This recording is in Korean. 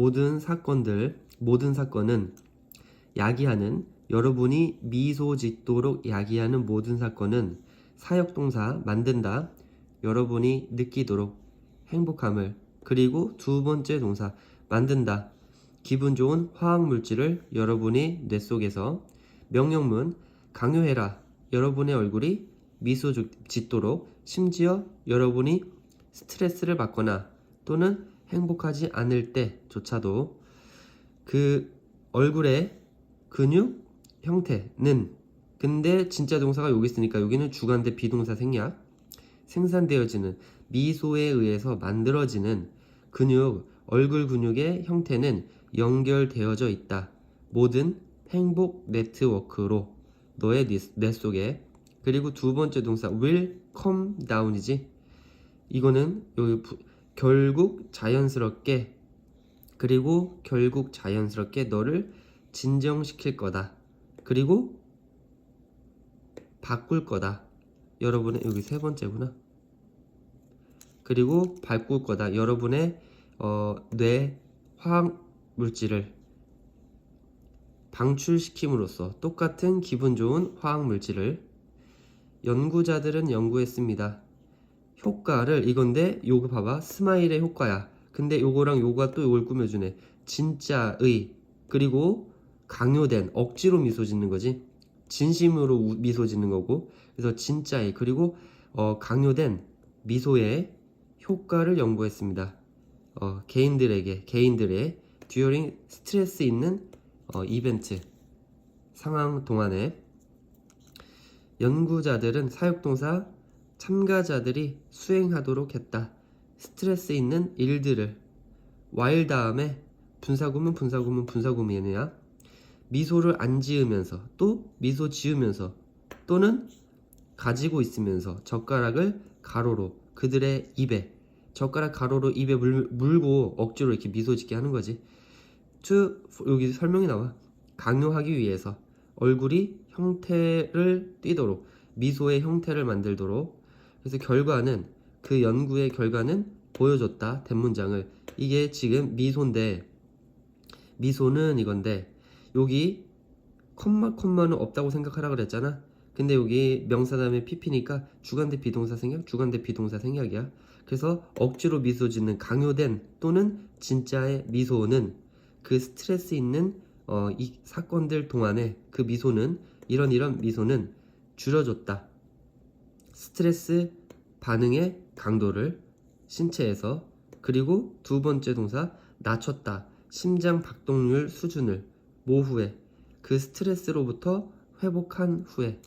모든 사건들, 모든 사건은 야기하는 여러분이 미소 짓도록 야기하는 모든 사건은 사역동사 만든다. 여러분이 느끼도록 행복함을 그리고 두 번째 동사 만든다. 기분 좋은 화학 물질을 여러분이 뇌 속에서 명령문 강요해라. 여러분의 얼굴이 미소 짓도록 심지어 여러분이 스트레스를 받거나 또는 행복하지 않을 때조차도 그 얼굴의 근육 형태는 근데 진짜 동사가 여기 있으니까 여기는 주관대 비동사 생략 생산되어지는 미소에 의해서 만들어지는 근육 얼굴 근육의 형태는 연결되어져 있다. 모든 행복 네트워크로 너의 니- 뇌 속에 그리고 두 번째 동사 will come down이지. 이거는 여기 부- 결국 자연스럽게 그리고 결국 자연스럽게 너를 진정시킬 거다. 그리고 바꿀 거다. 여러분의 여기 세 번째구나. 그리고 바꿀 거다. 여러분의 어, 뇌 화학 물질을 방출시킴으로써 똑같은 기분 좋은 화학 물질을 연구자들은 연구했습니다. 효과를 이건데 요거 봐봐 스마일의 효과야. 근데 요거랑 요거가 또 요걸 꾸며주네. 진짜의 그리고 강요된 억지로 미소 짓는 거지. 진심으로 우- 미소 짓는 거고 그래서 진짜의 그리고 어, 강요된 미소의 효과를 연구했습니다. 어, 개인들에게 개인들의 during 스트레스 있는 어, 이벤트 상황 동안에 연구자들은 사역동사 참가자들이 수행하도록 했다. 스트레스 있는 일들을 while 다음에 분사구문 분사구문 분사구문이냐 미소를 안 지으면서 또 미소 지으면서 또는 가지고 있으면서 젓가락을 가로로 그들의 입에 젓가락 가로로 입에 물, 물고 억지로 이렇게 미소 짓게 하는 거지. to 여기 설명이 나와 강요하기 위해서 얼굴이 형태를 띠도록 미소의 형태를 만들도록 그래서 결과는 그 연구의 결과는 보여줬다 대문장을. 이게 지금 미소인데 미소는 이건데 여기 컴마 컴마는 없다고 생각하라 그랬잖아. 근데 여기 명사 다음에 pp니까 주관대 비동사 생략 주관대 비동사 생략이야. 그래서 억지로 미소 짓는 강요된 또는 진짜의 미소는 그 스트레스 있는 어, 이 사건들 동안에 그 미소는 이런 이런 미소는 줄여줬다. 스트레스 반응의 강도를 신체에서 그리고 두 번째 동사 낮췄다. 심장 박동률 수준을 모후에 그 스트레스로부터 회복한 후에